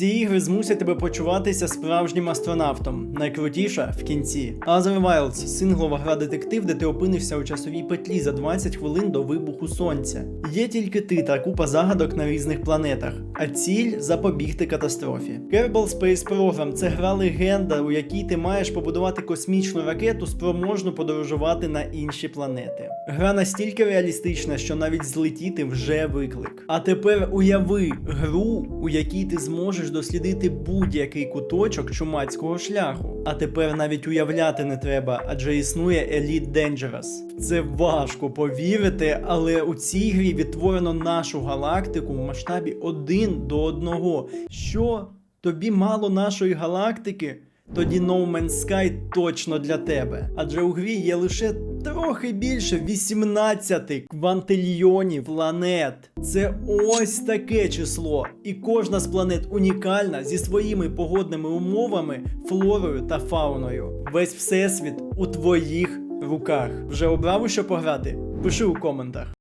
Ці ігри змусять тебе почуватися справжнім астронавтом. Найкрутіша в кінці. Other Wilds – синглова гра детектив, де ти опинишся у часовій петлі за 20 хвилин до вибуху сонця. Є тільки ти та купа загадок на різних планетах, а ціль запобігти катастрофі. Kerbal Space Program – це гра легенда, у якій ти маєш побудувати космічну ракету, спроможну подорожувати на інші планети. Гра настільки реалістична, що навіть злетіти вже виклик. А тепер уяви гру, у якій ти зможеш дослідити будь-який куточок чумацького шляху. А тепер навіть уявляти не треба, адже існує Elite Dangerous. Це важко повірити, але у цій грі відтворено нашу галактику в масштабі 1 до 1. Що? Тобі мало нашої галактики? Тоді No Man's Sky точно для тебе. Адже у грі є лише трохи більше 18 квантильйонів планет. Це ось таке число. І кожна з планет унікальна зі своїми погодними умовами, флорою та фауною. Весь всесвіт у твоїх руках. Вже обрав у що пограти? Пиши у коментах.